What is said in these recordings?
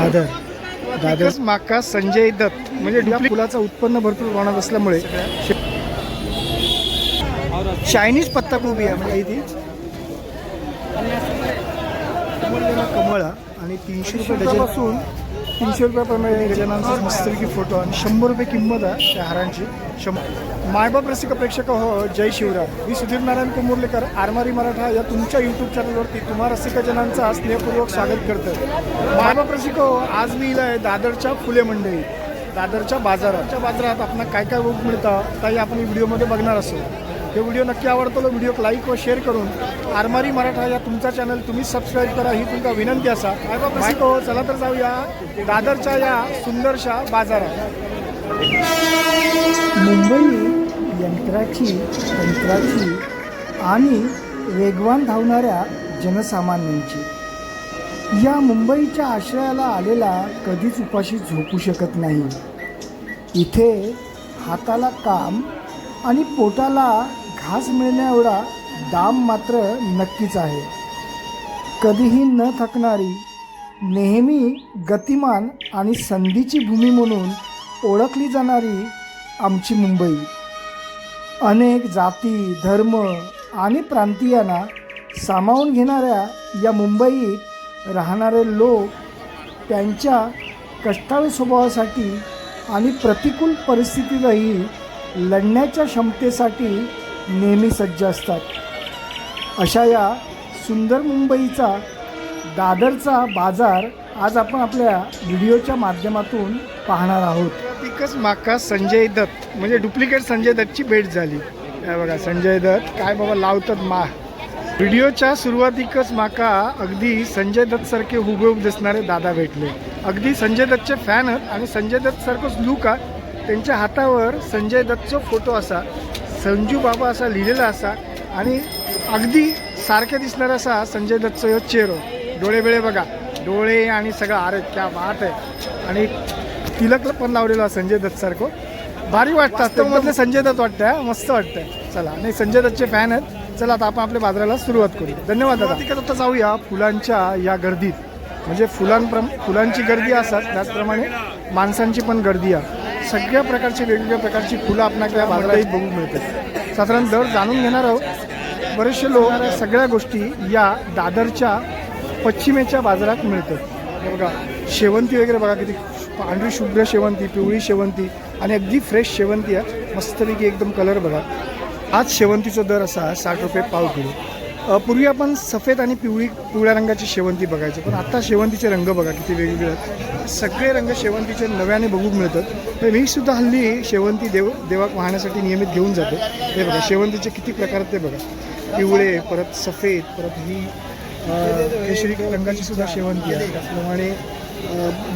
दादर. दादर. माका संजय दत्त म्हणजे या फुलाचं उत्पन्न भरपूर प्रमाणात असल्यामुळे चायनीज पत्ताकोबी आहे म्हणजे ती. कमळा आणि तीनशे रुपये डझनपासून तीनशे रुपयाप्रमाणे डझनांचा मस्तपैकी फोटो आणि शंभर रुपये किंमत आहे त्या हारांची. शंभर. मायबाप रसिक प्रेक्षक हो जय शिवराय मी सुधीर नारायण कोमुर्लेकर आरमारी मराठा या तुमच्या यूट्यूब चॅनलवरती तुम्हा रसिकजनांचा स्नेहपूर्वक स्वागत करतो मायबाप रसिक हो आज मी इला आहे दादरच्या फुले मंडई दादरच्या बाजारात. त्या बाजारात आपल्याला काय काय बघू मिळतं काही आपण व्हिडिओमध्ये बघणार असो. हे व्हिडिओ नक्की आवडतो व्हिडिओ लाईक व शेअर करून आरमारी मराठा या तुमचा चॅनल तुम्ही सबस्क्राईब करा ही तुमका विनंती असा. माहिती हो चला तर जाऊया दादरच्या या सुंदरशा बाजारात. मुंबई यंत्राची तंत्राची आणि वेगवान धावणाऱ्या जनसामान्यांची. या मुंबईच्या आश्रयाला आलेला कधीच उपाशी झोपू शकत नाही. इथे हाताला काम आणि पोटाला घास मिळण्या एवढा दाम मात्र नक्कीच आहे. कधीही न थकणारी नेहमी गतिमान आणि संधीची भूमी म्हणून ओळखली जाणारी आमची मुंबई. अनेक जाती धर्म आणि प्रांतीयांना सामावून घेणाऱ्या या मुंबईत राहणारे लोक त्यांच्या कष्टाळू स्वभावासाठी आणि प्रतिकूल परिस्थितीतही लढण्याच्या क्षमतेसाठी नेहमी सज्ज असतात. अशा या सुंदर मुंबईचा दादरचा बाजार आज आपण आपल्या व्हिडिओच्या माध्यमातून पाहणार आहोत. तिकच माका संजय दत्त म्हणजे डुप्लिकेट संजय दत्तची भेट झाली. बघा संजय दत्त काय बाबा लावतात मा. व्हिडिओच्या सुरुवातीकच माका अगदी संजय दत्त सारखे हुबेहूब दिसणारे दादा भेटले. अगदी संजय दत्तचे फॅन आहेत आणि संजय दत्त सारखंच लुक आहे. त्यांच्या हातावर संजय दत्तचा फोटो असा. संजू बाबा असा लिहिलेला असा आणि अगदी सारखे दिसणारा असा संजय दत्तचा चेहरो. डोळे बिळे बघा. डोळे आणि सगळं अरे क्या बात आहे. आणि तिलकला पण लावलेला संजय दत्त सारखं. भारी वाटतं. मधले संजय दत्त वाटतं मस्त वाटतंय. चला. आणि संजय दत्तचे फॅन आहेत. चला आता आपण आपल्या बाजाराला सुरुवात करू धन्यवाद दादा. तिकडे आता जाऊया फुलांच्या या गर्दीत. म्हणजे फुलांप्रम फुलांची गर्दी असतात त्याचप्रमाणे माणसांची पण गर्दी आहे. सगळ्या प्रकारची वेगवेगळ्या प्रकारची फुलं आपल्याकडे या बाजारात बघू मिळतात. साधारण दर जाणून घेणार आहोत. बरेचसे लोक सगळ्या गोष्टी या दादरच्या पश्चिमेच्या बाजारात मिळतात. हे बघा शेवंती वगैरे बघा किती पांढरी शुभ्र शेवंती पिवळी शेवंती आणि अगदी फ्रेश शेवंती आहे मस्तपैकी एकदम कलर बघा. आज शेवंतीचा दर असा साठ रुपये पाव किलो. पूर्वी आपण सफेद आणि पिवळी पिवळ्या रंगाची शेवंती बघायचो पण आत्ता शेवंतीचे रंग बघा किती वेगवेगळे आहेत. सगळे रंग शेवंतीचे नव्याने बघू मिळतात. तर मी सुद्धा हल्ली शेवंती देव देवाक वाहण्यासाठी नियमित घेऊन जातो. हे बघा शेवंतीचे किती प्रकार आहेत ते बघा. पिवळे परत सफेद परत ही केशरी रंगाची सुद्धा शेवंती आहे. त्याचप्रमाणे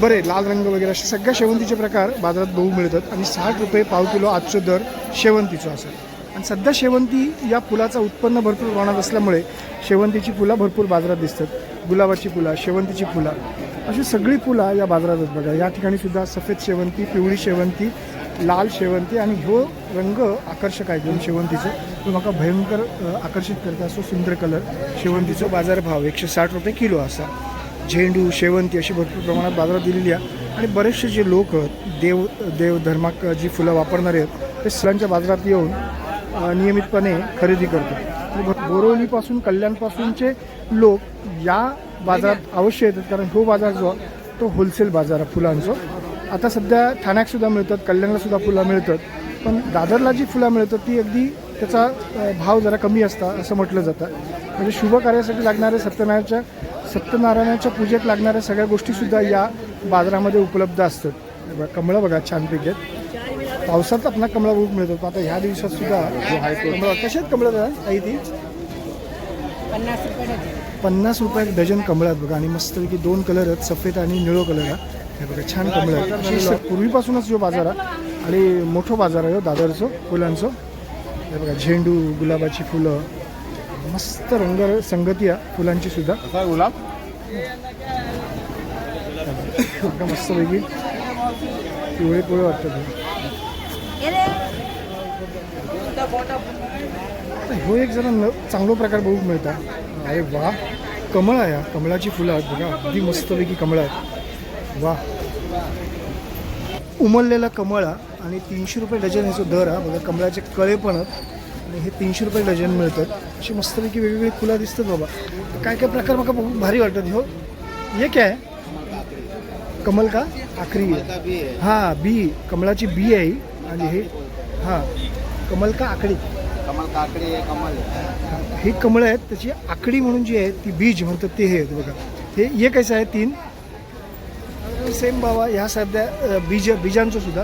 बरे लाल रंग वगैरे असे सगळ्या शेवंतीचे प्रकार बाजारात बघू मिळतात. आणि साठ रुपये पाव किलो आजचं दर शेवंतीचं असेल. आणि सध्या शेवंती या फुलाचं उत्पन्न भरपूर प्रमाणात असल्यामुळे शेवंतीची फुलं भरपूर बाजारात दिसतात. गुलाबाची फुलं शेवंतीची फुलं अशी सगळी फुलं या बाजारात आहेत बघा. या ठिकाणी सुद्धा सफेद शेवंती पिवळी शेवंती लाल शेवंती आणि ह्यो रंग आकर्षक आहे दोन शेवंतीचं. तो म्हाका भयंकर आकर्षित करता असो सुंदर कलर शेवंतीचो बाजारभाव एकशे साठ रुपये किलो असा. झेंडू शेवंती अशी भरपूर प्रमाणात बाजारात दिलेली आहे. आणि बरेचसे जे लोक देव देव धर्माक जी फुलं वापरणारे आहेत ते सणांच्या बाजारात येऊन नियमितपणे खरेदी करतो. बोरवलीपासून कल्याणपासूनचे लोक या बाजारात अवश्य येतात. कारण हो बाजार जो आहे, तो होलसेल बाजार आहे फुलांचा. आता सध्या ठाण्याकसुद्धा मिळतात कल्याणला सुद्धा फुलं मिळतात. पण दादरला जी फुलं मिळतात ती अगदी त्याचा भाव जरा कमी असता असं म्हटलं जातं. म्हणजे शुभ कार्यासाठी लागणाऱ्या सत्यनारायणच्या सत्यनारायणाच्या पूजेत लागणाऱ्या सगळ्या गोष्टीसुद्धा या बाजारामध्ये उपलब्ध असतात. बघा, कमळं बघा छानपैकी आहेत. पावसात आपला कमळा बघू मिळतो आता ह्या दिवसात सुद्धा कमळा कशा आहेत कमळं दादा आई ती? पन्नास रुपये डझन. पन्नास रुपये डझन कमळं आहेत बघा. आणि मस्तपैकी दोन कलर आहेत सफेद आणि निळो कलर आहे हे बघा छान कमळं आहेत स- पूर्वीपासूनच जो बाजार आहे आणि मोठं बाजार आहे हो दादरचं फुलांचं. हे बघा झेंडू गुलाबाची फुलं. मस्त रंग संगती आहे फुलांची सुद्धा. गुलाब? मस्तपैकी पिवळे पिवळे वाटतं. हो ह्यो एक जरा न चांगलो प्रकार बघू मिळता. अरे वा. कमळ आहे हा. कमळाची फुलं आहेत बघा. अगदी मस्तपैकी कमळं आहेत. वा. उमललेला कमळ आणि तीनशे रुपये डझन ह्याचा दर हा. बघा कमळाचे कळे पण आहेत. आणि हे तीनशे रुपये डझन मिळतात. अशी मस्तपैकी वेगवेगळी फुलं दिसतात बाबा. काय काय प्रकार मला बघून भारी वाटतात. हो हे काय? कमल का? आखरी आहे. हां बी. कमळाची बी आहे आणि हे हां. कमल का आकडी कमल काकडी आहे कमल आहे. ही कमळं आहेत त्याची आकडी म्हणून जी आहे ती बीज म्हणतात ते हे आहेत बघा. हे हे कसं आहे तीन. सेम बाबा ह्या सध्या अ, बीज बीजांचं सुद्धा.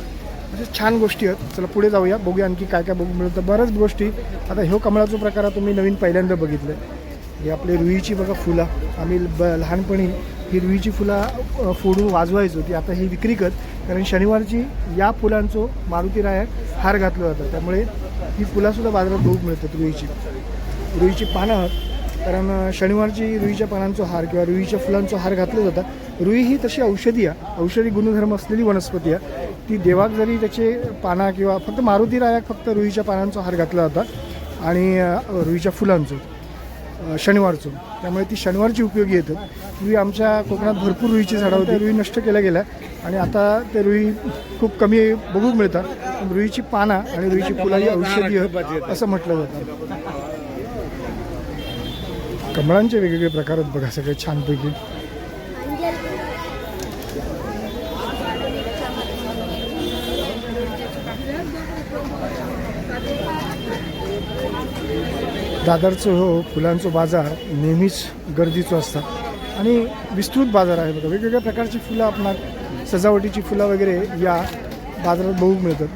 अशा छान गोष्टी आहेत. चला पुढे जाऊया. बघूया आणखी काय काय बघू मिळतं. बऱ्याच गोष्टी. आता ह्यो कमळाचा प्रकार हा तुम्ही नवीन पहिल्यांदा बघितलं हे आपले रुईची बघा फुलं. आम्ही ब लहानपणी ही रुईची फुलं फोडून वाजवायचो ती आता ही विक्री करत. कारण शनिवारची या फुलांचं मारुती रायात हार घातलं जातं. त्यामुळे ही फुलंसुद्धा बाजारात बघू मिळतात रुईची. रुईची पानं कारण शनिवारची रुईच्या पानांचा हार किंवा रुईच्या फुलांचा हार घातला जातात रुई ही तशी औषधी आहे. औषधी गुणधर्म असलेली वनस्पती आहे. ती देवाक जरी त्याचे पाना किंवा फक्त मारुती रायाक फक्त रुईच्या पानांचा हार घातला जातात आणि रुईच्या फुलांचं. अ, शनिवारचं. त्यामुळे ती शनिवारची उपयोगी येतात रुई आमच्या कोकणात भरपूर रुईची झाडं होती. रुई नष्ट केल्या गेल्या. आणि आता ते रुई खूप कमी बघू मिळतात. पण रुईची पानं आणि रुईची फुलं ही औषधी असं म्हटलं जातं. कमळांचे वेगवेगळे प्रकार आहेत बघा सगळे छानपैकी. दादरचं हो फुलांचं बाजार नेहमीच गर्दीचं असतात. आणि विस्तृत बाजार आहे बघा वेगवेगळ्या प्रकारची फुलं आपणा सजावटीची फुलं वगैरे या बाजारात बघू मिळतात.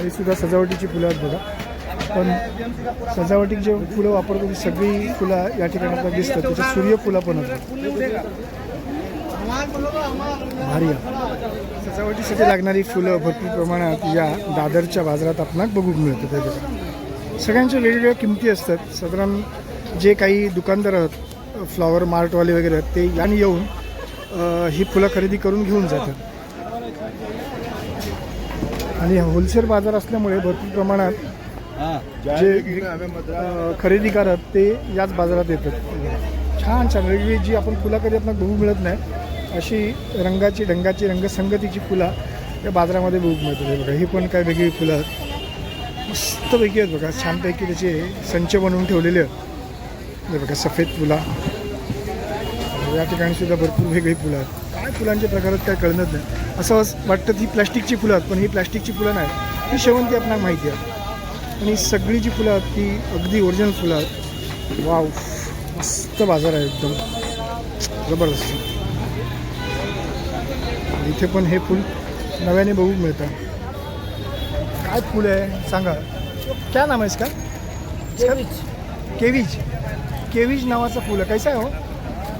हे सुद्धा सजावटीची फुलं आहेत बघा. पण सजावटीची जे फुलं वापरतो ती सगळी फुलं या ठिकाणी आपल्याला दिसतात. त्याच्यात सूर्यफुलं पण होतात भारी सजावटीसाठी लागणारी फुलं भरपूर प्रमाणात या दादरच्या बाजारात आपणाक बघू मिळतात. सगळ्यांच्या वेगवेगळ्या किमती असतात. साधारण जे काही दुकानदार आहेत फ्लॉवर मार्टवाले वगैरे आहेत ते याने येऊन ही फुलं खरेदी करून घेऊन जातात. आणि होलसेल बाजार असल्यामुळे भरपूर प्रमाणात जे खरेदीकार आहेत ते याच बाजारात येतात. छान छान. वेगवेगळी जी आपण फुलं कधी आपल्याला बघू मिळत नाही अशी रंगाची ढंगाची रंगसंगतीची फुलं या बाजारामध्ये बघू मिळतात. हे बघा ही पण काय वेगळी फुलं आहेत. मस्तपैकी आहेत बघा छानपैकी त्याचे संच बनवून ठेवलेले आहेत. बघा सफेद फुला. या ठिकाणी सुद्धा भरपूर वेगळी फुलं आहेत. काय फुलांचे प्रकार आहेत काय कळणत नाही. असं वाटतं ती प्लास्टिकची फुलं आहेत पण ही प्लास्टिकची फुलं नाही. ही शेवंती आपल्याला माहिती आहे. आणि सगळी जी फुलं आहेत ती अगदी ओरिजिनल फुलं आहेत. वाव मस्त बाजार आहे एकदम. जबरदस्त. इथे पण हे फुल नव्याने बघू मिळतं काय फूल है सांगा. क्या नाम है इसका? केवीज. केवीज. नावाचं फूल. आहे कैसा आहे हो?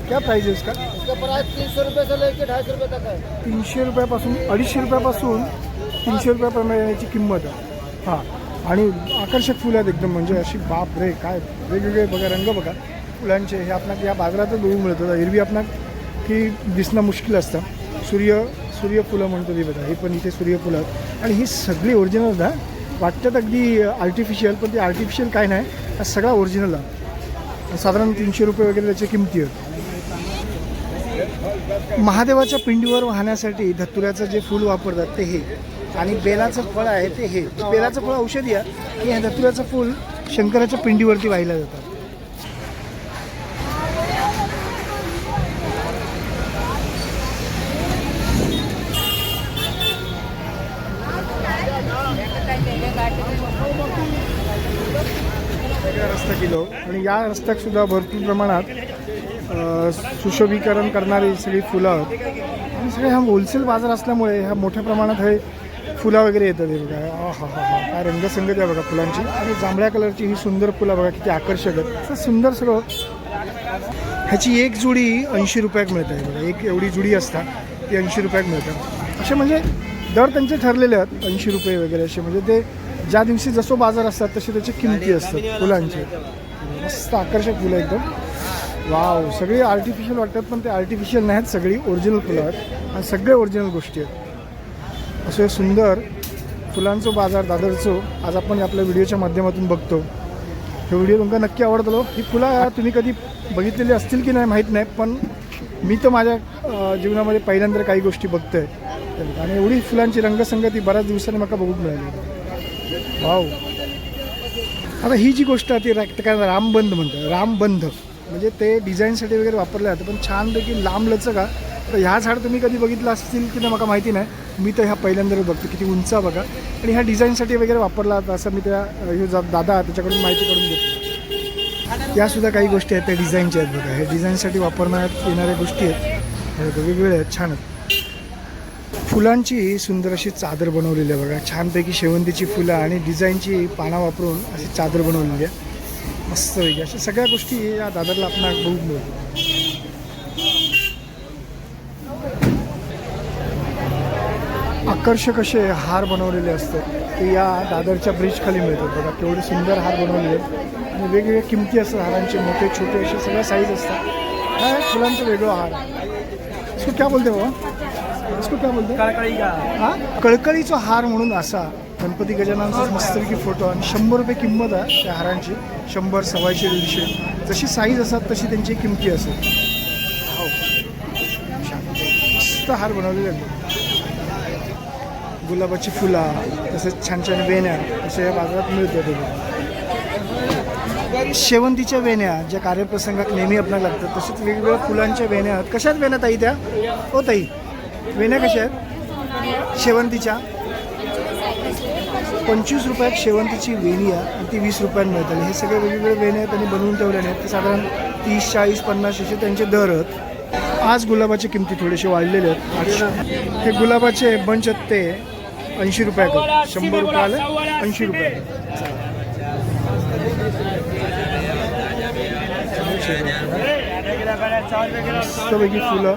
क्या प्राइस आहे इसका इसका प्राइस तीन सौ रुपये से लेके ढाई सौ रुपये तक है तीनशे रुपयापासून अडीचशे रुपयापासून तीनशे रुपयापर्यंत याची किंमत आहे. हां. आणि आकर्षक फुलं आहेत एकदम म्हणजे अशी बाप रे काय वेगवेगळे बघा रंग बघा. फुलांचे हे आपणाक या बाजारातच बघू मिळतं एरवी आपणाक की दिसणं मुश्किल असतं. सूर्य सूर्यफुलं म्हणतो ती बघा हे पण इथे सूर्यफुलं आणि ही सगळी ओरिजिनल ना वाटतात अगदी आर्टिफिशियल पण ते आर्टिफिशियल काय नाही हा सगळा ओरिजिनल आहे. साधारण तीनशे रुपये वगैरे त्याची किमती आहेत. महादेवाच्या पिंडीवर वाहण्यासाठी धतुऱ्याचं जे फूल वापरतात ते हे. आणि बेलाचं फळ आहे ते हे. बेलाचं फळ औषधी आहे. की हे धतुऱ्याचं फूल शंकराच्या पिंडीवरती वाहिलं जातं. वेगळा रस्ता केलो. आणि या रस्त्यात सुद्धा भरपूर प्रमाणात सुशोभीकरण करणारी सगळी फुलं आहेत. आणि सगळे हा होलसेल बाजार असल्यामुळे ह्या मोठ्या प्रमाणात हे फुलं वगैरे येतात हे बघा. हा हा हा. काय रंगसंगती आहे बघा फुलांची. आणि जांभळ्या कलरची ही सुंदर फुलं बघा किती आकर्षक आहेत. असं सुंदर सगळं. ह्याची एक जुडी ऐंशी रुपयाक मिळत आहे बघा. एक एवढी जुडी असतात ती ऐंशी रुपयाक मिळतात असे म्हणजे दर त्यांचे ठरलेले आहेत ऐंशी रुपये वगैरे असे. म्हणजे ते ज्या दिवशी जसो बाजार असतात तशी त्याची किमती असतात फुलांची. मस्त आकर्षक फुलं एकदम. वाव सगळी आर्टिफिशियल वाटतात पण ते आर्टिफिशियल नाहीत सगळी ओरिजिनल फुलं आहेत. आणि सगळे ओरिजिनल गोष्टी आहेत. असे सुंदर फुलांचो बाजार दादरचो आज आपण आपल्या व्हिडिओच्या माध्यमातून बघतो. हे व्हिडिओ तुमका नक्की आवडतलो ही फुलं तुम्ही कधी बघितलेली असतील की नाही माहीत नाही पण मी तर माझ्या जीवनामध्ये पहिल्यांदा काही गोष्टी बघतोय. आणि एवढी फुलांची रंगसंगती बऱ्याच दिवसांनी मला बघून मिळाली. वाव. आता ही जी गोष्ट आहे ती काय रामबंध म्हणतात. रामबंध. म्हणजे ते डिझाईनसाठी वगैरे वापरलं जातं पण छानपैकी लांब लचक तर ह्या झाड तुम्ही कधी बघितलं असतील की नाही मला माहिती नाही. मी तर ह्या पहिल्यांदाच बघतो किती उंच बघा. आणि ह्या डिझाईनसाठी वगैरे वापरला जातं असं मी त्या दादा त्याच्याकडून माहिती करून घेतो. यासुद्धा काही गोष्टी आहेत त्या डिझाईनच्या आहेत बघा. हे डिझाईनसाठी वापरण्यात येणाऱ्या गोष्टी आहेत. वेगवेगळ्या आहेत छान आहेत. फुलांची सुंदर अशी चादर बनवलेली आहे बघा. छानपैकी शेवंतीची फुलं आणि डिझाईनची पानं वापरून अशी चादर बनवलेली आहे. मस्त वेगळी अशा सगळ्या गोष्टी या दादरला आपण बघून मिळतो आकर्षक असे हार बनवलेले असतात. ते या दादरच्या ब्रिजखाली मिळतात बघा. केवढे सुंदर हार बनवलेले आहेत. आणि वेगवेगळ्या किमती असतात हारांचे. मोठे छोटे असे सगळ्या साईज असतात. काय फुलांचं वेगळं हार. सो क्या बोलते बाबा इसको क्या बोलते हा? कळकळीचा हार म्हणून असा गणपती गजाननचा मस्तपैकी फोटो आणि शंभर रुपये किंमत आहे त्या हारांची. शंभर सव्वाशे दीडशे. जशी साईज असतात तशी त्यांची किमती असेल. हो. मस्त हार बनवलेले आहेत. गुलाबाची फुलं तसेच छान छान वेण्या असे या बाजारात मिळतात वगैरे. शेवंतीच्या वेण्या ज्या कार्यप्रसंगात नेहमी आपल्याला लागतात तसेच वेगवेगळ्या फुलांच्या वेण्या आहेत. कशात वेण्या ताई त्या? हो ताई वेण्या कशा आहेत? शेवंतीच्या? पंचवीस रुपयात शेवंतीची वेणी आहे आणि ती वीस रुपयात मिळतात हे सगळे वेगवेगळे वेण्या त्यांनी बनवून ठेवलेले आहेत. ते साधारण तीस चाळीस पन्नास असे त्यांचे दर आहेत. आज गुलाबाची किमती थोडेसे वाढलेले आहेत. हे गुलाबाचे बंच ते ऐंशी रुपयाकडे शंभर रुपयाला ऐंशी रुपये मस्तपैकी फुलं.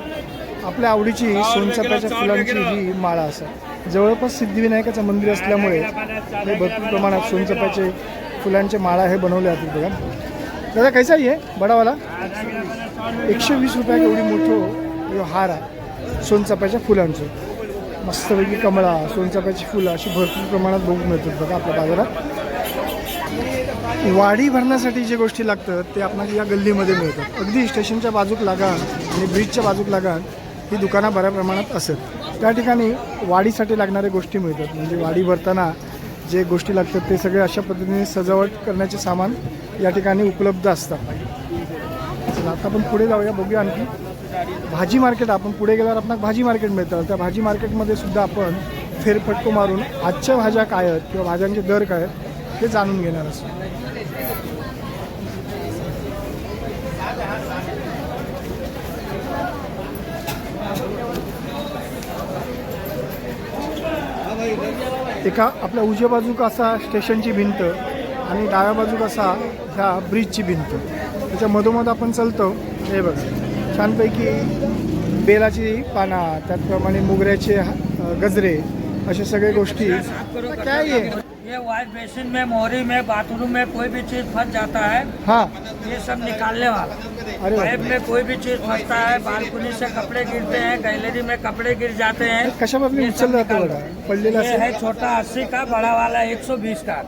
आपल्या आवडीची सोनचाफ्याच्या फुलांची ही माळा असं. जवळपास सिद्धिविनायकाचं मंदिर असल्यामुळे हे भरपूर प्रमाणात सोनचाफ्याचे फुलांचे माळा हे बनवले जातात बघा. दादा कैसा आहे बडावाला? एकशे वीस रुपया एवढी मोठं हार आहे सोनचाफ्याच्या फुलांचं. मस्तपैकी कमळा सोनचाफ्याची फुलं अशी भरपूर प्रमाणात बघून मिळतात बघा आपल्या बाजारात. वाढी भरण्यासाठी जे गोष्टी लागतात ते आपल्याला या गल्लीमध्ये मिळतात. अगदी स्टेशनच्या बाजूक लागान आणि ब्रिजच्या बाजूक लागान ही दुकानं बऱ्या प्रमाणात असत त्या ठिकाणी वाढीसाठी लागणाऱ्या गोष्टी मिळतात. म्हणजे वाढी भरताना जे गोष्टी लागतात ते सगळे अशा पद्धतीने सजावट करण्याचे सामान या ठिकाणी उपलब्ध असतात. आता आपण पुढे जाऊया बघूया आणखी. भाजी मार्केट आपण पुढे गेल्यावर आपण भाजी मार्केट मिळतं. त्या भाजी मार्केटमध्ये सुद्धा आपण फेरफटको मारून आजच्या भाज्या काय आहेत किंवा भाज्यांचे दर काय आहेत हे जाणून घेणार असतो एका आपल्या उजव्या बाजूक असा स्टेशनची भिंत आणि डाव्या बाजूक असा ह्या ब्रिजची भिंत. त्याच्या मधोमध आपण चालतो. हे बघा. छानपैकी बेलाची पाना त्याचप्रमाणे मोगऱ्याचे गजरे अशा सगळ्या गोष्टी. काय आहे? ये वॉश बेसिन में मोहरी में बाथरूम में कोई भी चीज फंस जाता है हां. ये सब निकालने वाला. पाइप में कोई भी चीज़ फंसता है बालकनी से कपड़े गिरते हैं गैलरी में कपड़े गिर जाते हैं। कशामधून ये सब उचललं जातं। बघा पडलेलं ये है छोटा अस्सी का बड़ा वाला एक सौ बीस का।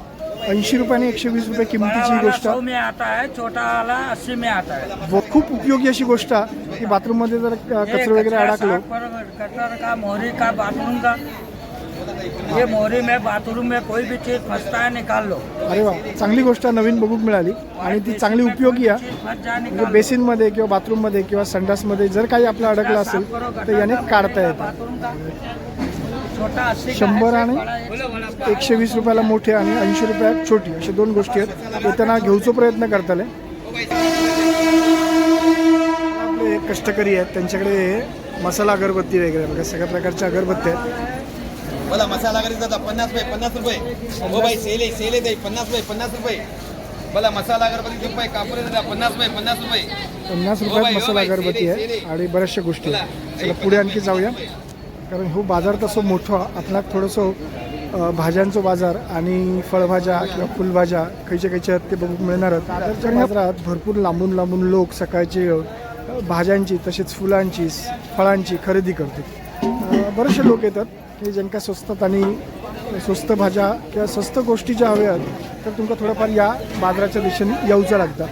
ऐंशी रुपयाने एकशे वीस रुपये किमतीची गोष्ट सौ में आता है छोटा वाला अस्सी में आता है। व खूप उपयोगी अशी गोष्ट की बाथरूममध्ये जर कचरा वगैरे कचरा अडकलो। साफ़ का मोहरी का बाथरूम का। ये मोहरी में बाथरूम में कोई भी चीज फंसता है निकाल लो। अरे वा चांगली गोष्ट नवीन बघूक मिळाली आणि ती चांगली उपयोगी आहे. म्हणजे। बेसिनमध्ये किंवा बाथरूममध्ये किंवा संडासमध्ये जर काही आपलं अडकलं असेल तर याने काढता येतं. छोटा अस्सी शंभर आणि। एकशे वीस रुपयाला मोठे आणि ऐंशी रुपयात छोटी अशा दोन गोष्टी आहेत. ते त्यांना घेऊचो प्रयत्न करताले आपले कष्टकरी आहेत त्यांच्याकडे मसाला अगरबत्ती वगैरे बघा सगळ्या प्रकारच्या अगरबत्त्या आहेत. बोला मसाला वगैरे जाता पन्नास रुपये पन्नास रुपये. हो भाई सेले सेले दे पन्नास रुपये पन्नास रुपये. बोला मसाला अगरबत्ती रुपये कापूर देता पन्नास रुपये पन्नास रुपये. पन्नास हो रुपयात बाई, हो मसाला बाई, अगरबत्ती आहे. आणि बऱ्याचशा गोष्टी आहेत. चला पुढे आणखी जाऊया. कारण हो बाजार तसं मोठं आपल्याला थोडंसं भाज्यांचा बाजार आणि फळभाज्या किंवा फुलभाज्या खयच्या खयच्या आहेत ते बघून मिळणार बाजारात भरपूर लांबून लांबून लोक सकाळची भाज्यांची तसेच फुलांची फळांची खरेदी करतात. बरेचसे लोक येतात. हे ज्यांका स्वस्तात आणि स्वस्त भाज्या किंवा स्वस्त गोष्टी ज्या हव्या तर तुमका थोडंफार या बाजाराच्या दिशेने येऊचं लागतं.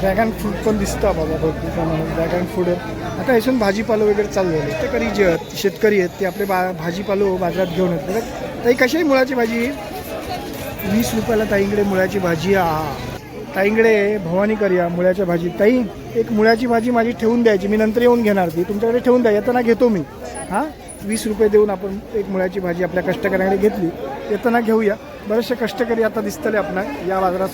ड्रॅगन फ्रूट पण दिसतं बाबा भरपूर प्रमाणात. ड्रॅगन फ्रूट आहे. आता याच्यातून भाजीपालो वगैरे चालू झाले. ते कधी जे आहेत, शेतकरी आहेत ते आपले बा भाजीपालो बाजारात घेऊन येतात. तर ताई कशी आहे मुळाची भाजी? वीस रुपयाला ताईंकडे मुळाची भाजी आ ताईंकडे भवानी करूया मुळ्याच्या भाजी. ताई एक मुळ्याची भाजी माझी ठेवून द्यायची. मी नंतर येऊन घेणार ती. तुमच्याकडे ठेवून द्या. येताना घेतो मी. हां? वीस रुपये देऊन आपण एक मुळ्याची भाजी आपल्या कष्टकऱ्याकडे घेतली. येताना घेऊया. बरेचसे कष्टकरी आता दिसतले आपण या बाजारात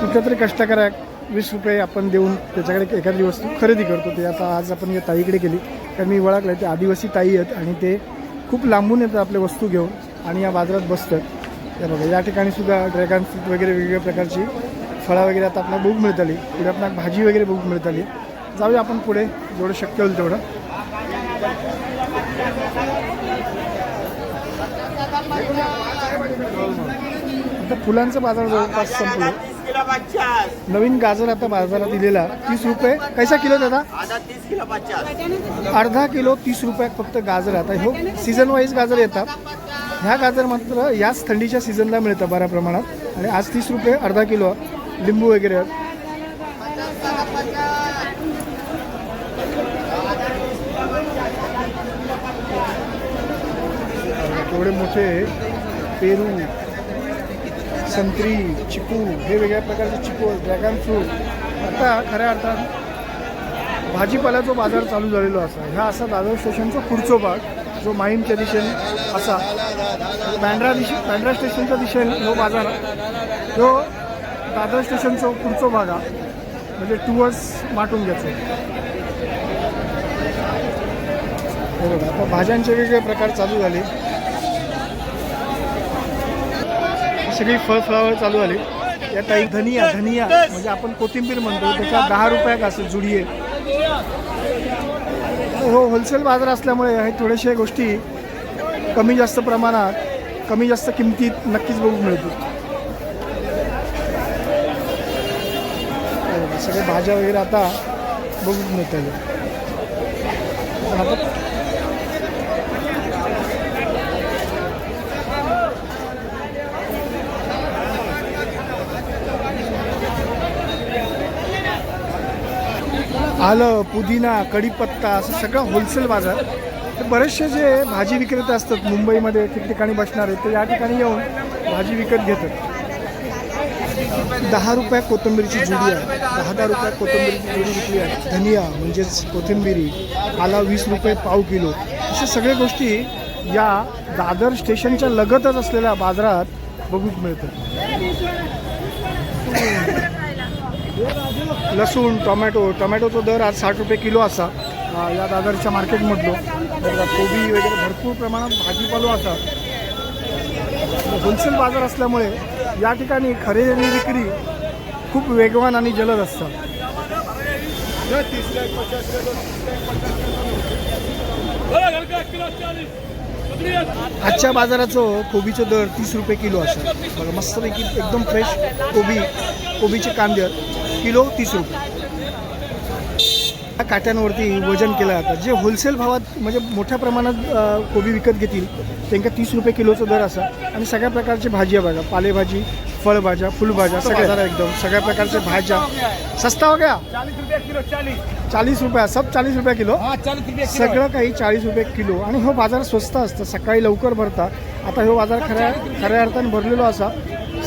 कुठल्या तरी कष्टकऱ्या वीस रुपये आपण देऊन त्याच्याकडे एखादी वस्तू खरेदी करतो. ते आता आज आपण या ताईकडे गेली कारण मी ओळखलं ते आदिवासी ताई आहेत आणि ते खूप लांबून येतात आपल्या वस्तू घेऊन आणि या बाजारात बसतात. या बघा या ठिकाणी सुद्धा ड्रॅगन फ्रूट वगैरे वेगवेगळ्या प्रकारची फळं वगैरे आता आपल्याला बघू मिळत आली. पुढे आपल्याला भाजी वगैरे बघू मिळत आली. जाऊया आपण पुढे. जेवढं शक्य होईल तेवढं. आता फुलांचं बाजार जवळपास संपलं. नवीन गाजर आता बाजारात दिलेला. तीस रुपये. कैसा किलो दादा? अर्धा किलो तीस रुपयात फक्त गाजर. आता हो सीझन वाईज गाजर येतात. ह्या गाजर मात्र याच थंडीच्या सीझनला मिळतं बऱ्या प्रमाणात. आणि आज तीस रुपये अर्धा किलो. लिंबू वगैरे. केवढे मोठे पेरू. संत्री चिकू हे वेगळ्या प्रकारचे चिकू ड्रॅगन फ्रूट. आता खऱ्या अर्थात भाजीपाल्याचा बाजार चालू झालेलो असा ह्या असा दादर स्टेशनचा पुढचो भाग जो माहीमच्या दिशेने असा बँड्रा दिशे बँड्रा स्टेशनच्या दिशेने जो बाजार तो दादर स्टेशनचा पुढचो भाग हा म्हणजे टुवर्ड्स माटून घ्यायचं. बरोबर आता भाज्यांचे वेगळे प्रकार चालू झाले. सगळी फळफळावळ चालू झाली या काही धनिया धनिया म्हणजे आपण कोथिंबीर म्हणतो त्याच्या दहा रुपयाक असं जुडी आहे हो, हो होलसेल बाजार असल्यामुळे हे थोडेसे गोष्टी कमी जास्त प्रमाणात कमी जास्त किमतीत नक्कीच बघू मिळतील. हो, सगळ्या भाज्या वगैरे आता बघू मिळतात. पण आता आलं पुदिना कढीपत्ता असं सगळं होलसेल बाजार. तर बरेचसे जे भाजी विक्रेते असतात मुंबईमध्ये ठिकठिकाणी बसणारे ते या ठिकाणी येऊन भाजी विकत घेतात. दहा रुपये कोथिंबीरची जुडी आहे. दहा दहा रुपये कोथिंबीरची जुडी विकली आहे. धनिया म्हणजेच कोथिंबिरी आला वीस रुपये पाव किलो. अशा सगळ्या गोष्टी या दादर स्टेशनच्या लगतच असलेल्या बाजारात बघूक मिळतात. लसूण टोमॅटो टोमॅटोचा दर आज साठ रुपये किलो असा. या दादरच्या मार्केटमधलो. कोबी वगैरे भरपूर प्रमाणात भाजीपालो असा. होलसेल बाजार असल्यामुळे या ठिकाणी खरेदी आणि विक्री खूप वेगवान आणि जलद असतात आजच्या बाजाराचं कोबीचं दर तीस रुपये किलो असेल बघा मस्तपैकी एकदम फ्रेश कोबी कोबीचे कांदे. किलो तीस रुपये. या काट्यांवरती वजन केलं जातं. जे होलसेल भावात म्हणजे मोठ्या प्रमाणात कोबी विकत घेतील त्यांना तीस रुपये किलोचा दर असा. आणि सगळ्या प्रकारची भाजी आहे बघा पालेभाजी फळभाज्या फुलभाज्या सगळ्या एकदम. सगळ्या प्रकारच्या भाज्या. सस्ता हो गया? चाळीस रुपया सब चाळीस रुपये किलो? हा सगळं काही चाळीस रुपये किलो. आणि हो बाजार स्वस्त असतं. सकाळी लवकर भरता. आता हो बाजार खऱ्या खऱ्या अर्थाने भरलेलो असा.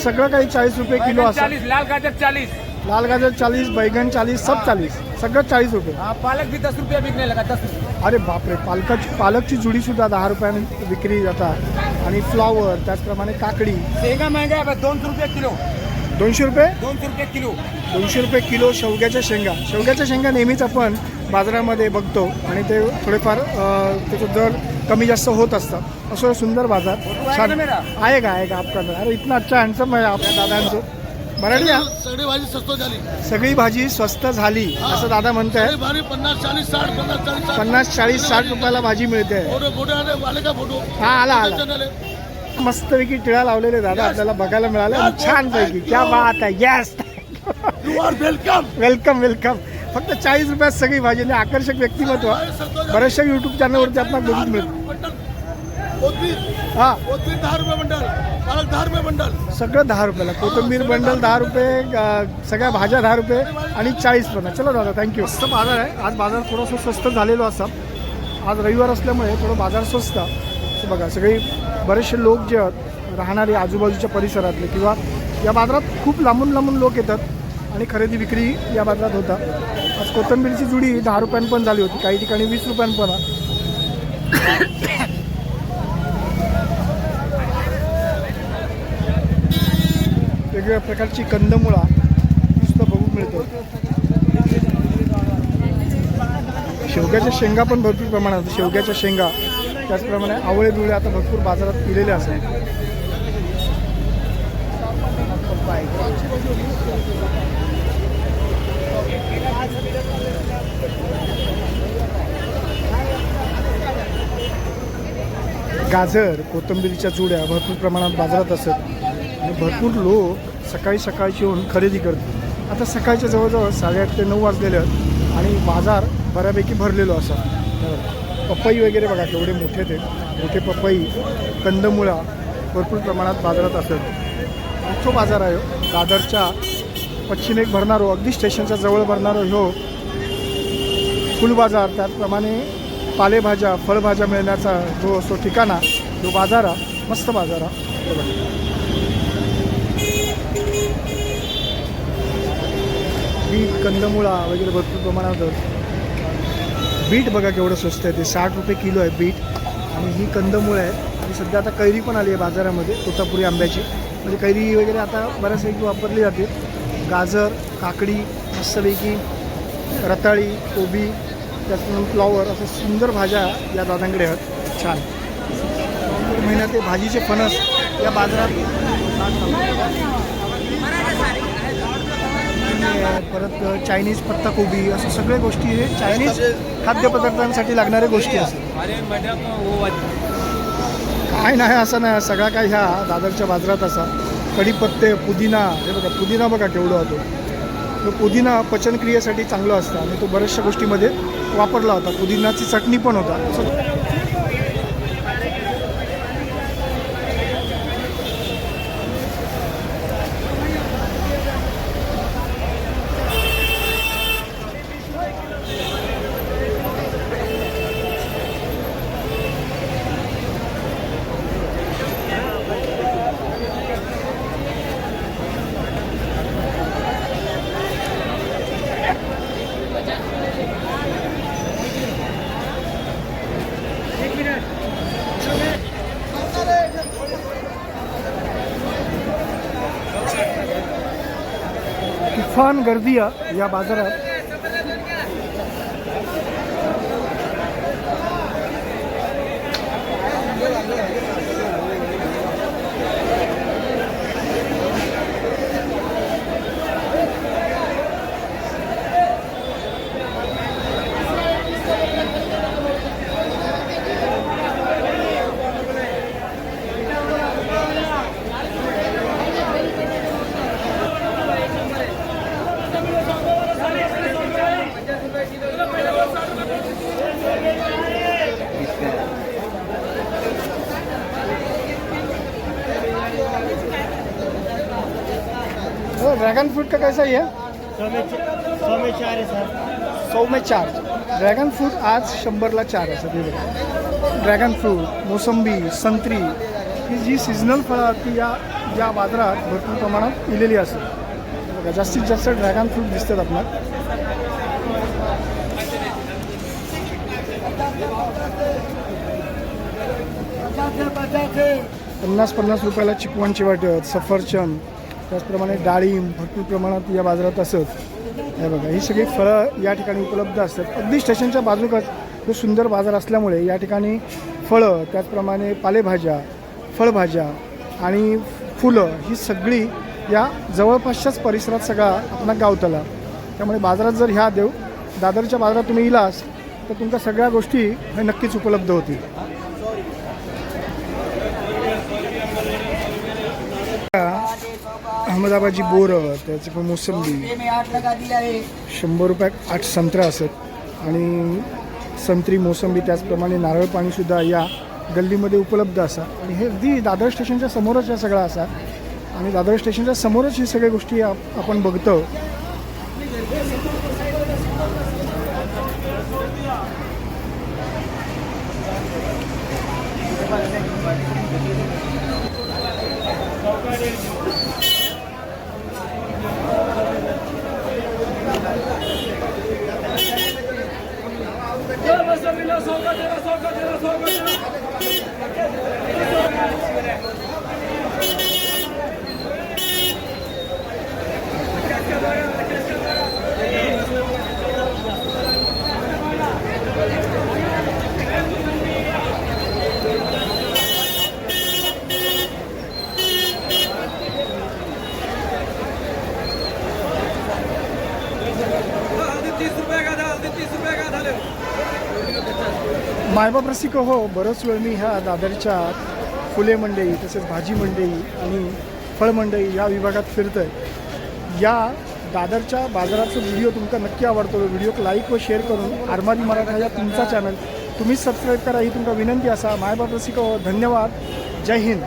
सगळं काही चाळीस रुपये किलो असा. लाल गाजर चालीस लाल गाजर चाळीस बैगन चाळीस सब चाळीस. सगळं चाळीस रुपये. पालक भी दस रुपया लगा दस रुपये. अरे बापरे पालकाची पालकची जुडी सुद्धा दहा रुपयाने विक्री जातात. आणि फ्लॉवर त्याचप्रमाणे काकडी. शेंगा महंगा है बस दोन सौ रुपये किलो. दोनशे रुपये? दोन सौ रुपये किलो. दोनशे रुपये किलो शेवग्याच्या शेंगा. शेवग्याच्या शेंगा नेहमीच आपण बाजारामध्ये बघतो आणि ते थोडेफार त्याचं दर कमी जास्त होत असतात. असं सुंदर बाजार. आहे का? आहे का? आपका अरे इतना अच्छा हँडसम आहे आपल्या दादांचं. आहे? सगळी भाजी स्वस्त झाली. सगळी भाजी स्वस्त झाली असं दादा म्हणत आहे पन्नास चाळीस साठ पन्नास चाळीस पन्नास चाळीस साठ रुपयाला भाजी मिळते. हा आला आला. मस्तपैकी टिळा लावलेले दादा आपल्याला बघायला मिळाले. छान पैकी क्या बात आहे. Yes are welcome. Welcome welcome फक्त चाळीस रुपयात सगळी भाजी आणि आकर्षक व्यक्तिमत्व. बऱ्याचशा युट्यूब चॅनलवरती आपल्याला बघून मिळतं. हां. दहा रुपये पालक दहा रुपये बंडल. सगळं दहा रुपयाला. कोथिंबीर बंडल दहा रुपये. सगळ्या भाज्या दहा रुपये आणि चाळीस पण. चलो दादा थँक्यू मस्त बाजार आहे. आज बाजार थोडासा स्वस्त झालेलो असा. आज रविवार असल्यामुळे थोडं बाजार स्वस्त. असं बघा सगळी बरेचसे लोक जे आहेत राहणारे आजूबाजूच्या परिसरातले किंवा या बाजारात खूप लांबून लांबून लोक येतात आणि खरेदी विक्री या बाजारात होता आज कोथिंबीरची जुडी दहा रुपयां पण झाली होती. काही ठिकाणी वीस रुपयां पण आहे. वेगवेगळ्या प्रकारची कंदमुळा नुसतं सुद्धा बघू मिळतो. शेवग्याच्या शेंगा पण भरपूर प्रमाणात शेवग्याच्या शेंगा त्याचप्रमाणे आवळे बिवळे आता भरपूर बाजारात केलेले असतात गाजर कोथिंबीरीच्या जुड्या भरपूर प्रमाणात बाजारात असत. आणि भरपूर लोक सकाळी सकाळची येऊन खरेदी करतो. आता सकाळच्या जवळजवळ साडेआठ ते नऊ वाजलेले आहेत आणि बाजार बऱ्यापैकी भरलेलो असा. पपई वगैरे बघा केवढे मोठे ते. मोठे पपई कंदमुळा भरपूर प्रमाणात बाजारात असतात. मोठो बाजार आहे हो. दादरच्या पश्चिमेक भरणारो अगदी स्टेशनच्या जवळ भरणारो ह्यो फुल बाजार. त्याचप्रमाणे पालेभाज्या फळभाज्या मिळण्याचा जो असतो ठिकाणा जो बाजार मस्त बाजार बरोबर हे कंदमुळा वगैरे भरपूर प्रमाणात बीट बघा केवढं स्वस्त आहे ते. साठ रुपये किलो आहे बीट. आणि ही कंदमुळं आहेत आणि सध्या आता कैरी पण आली आहे बाजारामध्ये तोतापुरी आंब्याची. म्हणजे कैरी वगैरे आता बऱ्याचपैकी वापरली जाते. गाजर काकडी मस्तपैकी रताळी कोबी त्याचप्रमाणे फ्लॉवर असं सुंदर भाज्या या दादांकडे आहेत. छान. महिन्यात ते भाजीचे फणस या बाजारात आणि परत चायनीज पत्ताकोबी असं सगळ्या गोष्टी हे चायनीज खाद्यपदार्थांसाठी लागणाऱ्या गोष्टी असतात. काय नाही असं नाही. सगळा काय ह्या दादरच्या बाजारात असा. कढीपत्ते पुदिना हे बघा पुदिना बघा केवढा होतो. तो पुदिना पचनक्रियेसाठी चांगलं असतं. आणि तो बऱ्याचशा गोष्टीमध्ये वापरला होता. पुदिनाची चटणी पण होता. तुफान गर्दी आहे या बाजारात. ड्रैगन फ्रूट का कैसा ही है सौ में चार है सर। सौ में चार. ड्रॅगन फ्रूट आज शंभरला चार असं ते बघा. ड्रॅगन फ्रूट मोसंबी संत्री ही जी सिजनल फळं आहेत ती या या बाजारात भरपूर प्रमाणात इलेली असतात. बघा जास्तीत जास्त ड्रॅगन फ्रूट दिसतात आपल्याला. पन्नास पन्नास रुपयाला चिकवांची वाटत सफरचंद त्याचप्रमाणे डाळिंब भरपूर प्रमाणात या बाजारात असत. हे बघा ही सगळी फळं या ठिकाणी उपलब्ध असतात. अगदी स्टेशनच्या बाजूकच हे सुंदर बाजार असल्यामुळे या ठिकाणी फळं त्याचप्रमाणे पालेभाज्या फळभाज्या आणि फुलं ही सगळी या जवळपासच्याच परिसरात सगळा आपला गावतला. त्यामुळे बाजारात जर ह्या देव दादरच्या बाजारात तुम्ही इलास तर तुमच्या सगळ्या गोष्टी हे नक्कीच उपलब्ध होतील. अहमदाबादची बोरं त्याची पण मोसंबी. शंभर रुपयात आठ संत्रा असत. आणि संत्री मोसंबी त्याचप्रमाणे नारळ पाणीसुद्धा या गल्लीमध्ये उपलब्ध असा. आणि हे अगदी दादर स्टेशनच्या समोरच या सगळा असा. आणि दादर स्टेशनच्या समोरच ही सगळ्या गोष्टी आपण बघतो. मायबाप रसिक हो बरंच वेळ मी ह्या दादरच्या फुले मंडई तसेच भाजी मंडई आणि फळ मंडई या विभागात फिरतोय. या दादरच्या बाजाराचा व्हिडिओ तुमका नक्की आवडतो. व्हिडिओक लाईक व शेअर करून आरमारी मराठा या तुमचा चॅनल तुम्हीच सबस्क्राईब करा ही तुमका विनंती असा. मायबाप रसिक हो धन्यवाद. जय हिंद.